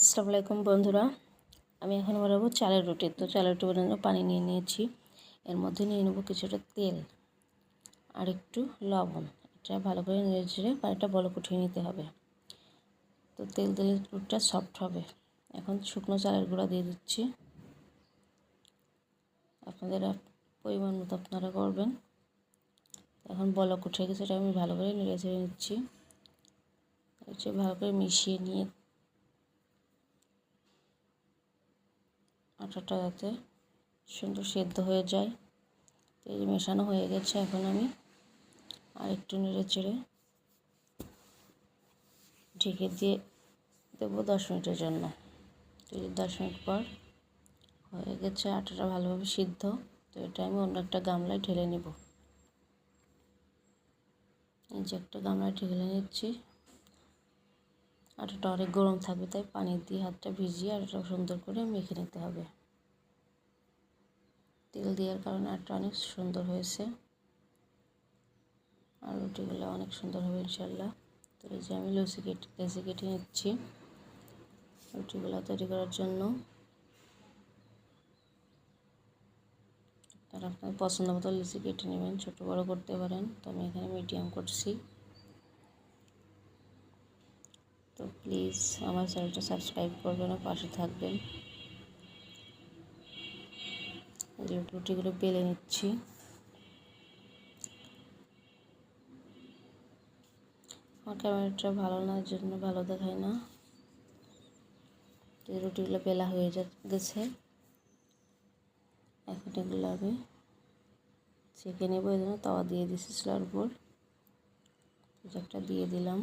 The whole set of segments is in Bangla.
আসসালামু আলাইকুম বন্ধুরা। আমি এখন বানাবো চালের রুটি। তো চালের রুটি বানানোর পানি নিয়ে নিয়েছি। এর মধ্যে নিয়ে নেব কিছুটা তেল আর একটু লবণ। এটা ভালো করে নেড়ে ছেড়ে পানিটা বলক উঠিয়ে নিতে হবে। তো তেল দিলে রুটিটা সফট হবে। এখন শুকনো চালের গুঁড়া দিয়ে দিচ্ছি। আপনাদের পরিমাণ মতো আপনারা করবেন। এখন বলক উঠে গেছে, এটা আমি ভালো করে নেড়ে ছেড়ে নিচ্ছি। ভালো করে মিশিয়ে নিয়ে আটাটা যাতে সুন্দর সেদ্ধ হয়ে যায়। এই মেশানো হয়ে গেছে এখন আমি আর একটু নেড়ে চেড়ে ঢেকে দিয়ে দেবো দশ মিনিটের জন্য। দশ মিনিট পর হয়ে গেছে আটাটা ভালোভাবে সিদ্ধ। তো এটা আমি অন্য একটা গামলায় ঢেলে নেব। এই যে একটা গামলায় ঢেলে নিচ্ছি। আটাটা অনেক গরম থাকবে, তাই পানি দিয়ে হাতটা ভিজিয়ে আটাটা সুন্দর করে মেখে নিতে হবে। তেল দেওয়ার কারণে আটটা অনেক সুন্দর হয়েছে। আর রুটিগুলো অনেক সুন্দর হবে ইনশাল্লাহ তো এই যে আমি লুচি কেটে লেচি কেটে নিচ্ছি রুটিগুলো তৈরি করার জন্য। আপনারা আপনার পছন্দ মতো লুচি কেটে নেবেন, ছোটো বড়ো করতে পারেন। তো আমি এখানে মিডিয়াম করছি। তো প্লিজ আমার চ্যানেলটা সাবস্ক্রাইব করবেন ও পাশে থাকবেন। রুটিগুলো বেলে নিচ্ছি। আমার ক্যামেরাটা ভালো না জন্য ভালো দেখায় না। রুটিগুলো বেলা হয়ে যা গেছে এখন এগুলো আমি ছেঁকে নেব, এই জন্য তাওয়া দিয়ে দিচ্ছি স্লার উপর একটা দিয়ে দিলাম।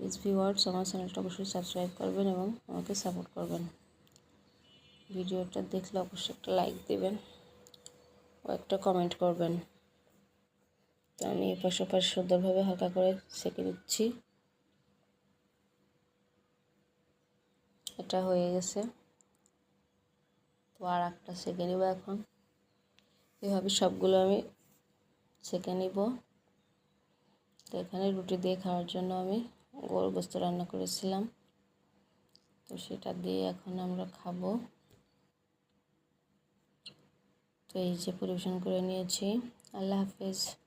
প্লিজ ভিওয়ার্স আমার চ্যানেলটা অবশ্যই সাবস্ক্রাইব করবেন এবং আমাকে সাপোর্ট করবেন। ভিডিওটা দেখলে অবশ্যই একটা লাইক দেবেন ও একটা কমেন্ট করবেন। তো আমি এপাশ ওপাশ সুন্দরভাবে হালকা করে সেঁকে দিচ্ছি এটা হয়ে গেছে। তো আর একটা সেঁকে নেব এখন। এভাবে সবগুলো আমি সেঁকে নিব। তো এখানে রুটি দিয়ে খাওয়ার জন্য আমি গোল গোস্ত রান্না করেছিলাম। তো সেটা দিয়ে এখন আমরা খাব। তো এই যে পরিবেশন করে নিয়েছি। আল্লাহ হাফেজ।